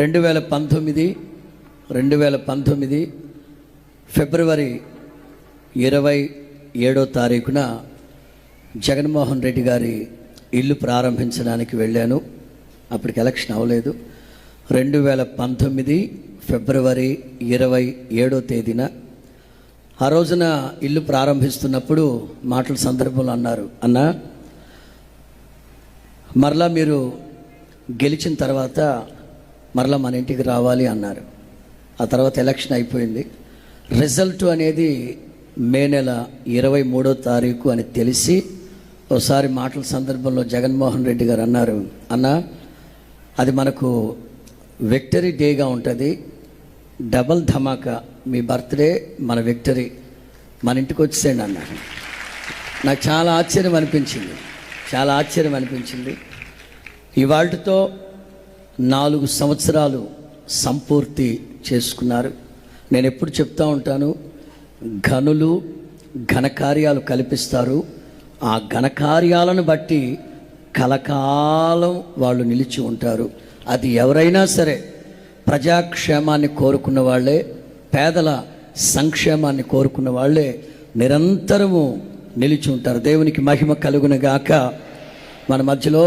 రెండు వేల పంతొమ్మిది రెండు వేల పంతొమ్మిది ఫిబ్రవరి ఇరవై ఏడో తారీఖున జగన్మోహన్ రెడ్డి గారి ఇల్లు ప్రారంభించడానికి వెళ్ళాను. అప్పటికి ఎలక్షన్ అవ్వలేదు. రెండు వేల పంతొమ్మిది ఫిబ్రవరి ఇరవై ఏడో తేదీన ఆ రోజున ఇల్లు ప్రారంభిస్తున్నప్పుడు మాటల సందర్భంలో అన్నారు అన్న మరలా మీరు గెలిచిన తర్వాత మరలా మన ఇంటికి రావాలి అన్నారు. ఆ తర్వాత ఎలక్షన్ అయిపోయింది. రిజల్ట్ అనేది మే నెల ఇరవై మూడో తారీఖు అని తెలిసి ఒకసారి మాటల సందర్భంలో జగన్మోహన్ రెడ్డి గారు అన్నారు. అన్న అది మనకు విక్టరీ డేగా ఉంటుంది. డబల్ ధమాకా. మీ బర్త్డే మన విక్టరీ మన ఇంటికి వచ్చేయండి అన్నారు. నాకు చాలా ఆశ్చర్యం అనిపించింది. చాలా ఆశ్చర్యం అనిపించింది. ఇవాళతో నాలుగు సంవత్సరాలు సంపూర్తి చేసుకున్నారు. నేను ఎప్పుడు చెప్తా ఉంటాను ఘనులు ఘనకార్యాలు కల్పిస్తారు. ఆ ఘనకార్యాలను బట్టి కలకాలం వాళ్ళు నిలిచి ఉంటారు. అది ఎవరైనా సరే ప్రజాక్షేమాన్ని కోరుకున్న వాళ్ళే పేదల సంక్షేమాన్ని కోరుకున్న వాళ్ళే నిరంతరము నిలిచి ఉంటారు. దేవునికి మహిమ కలుగునగాక. మన మధ్యలో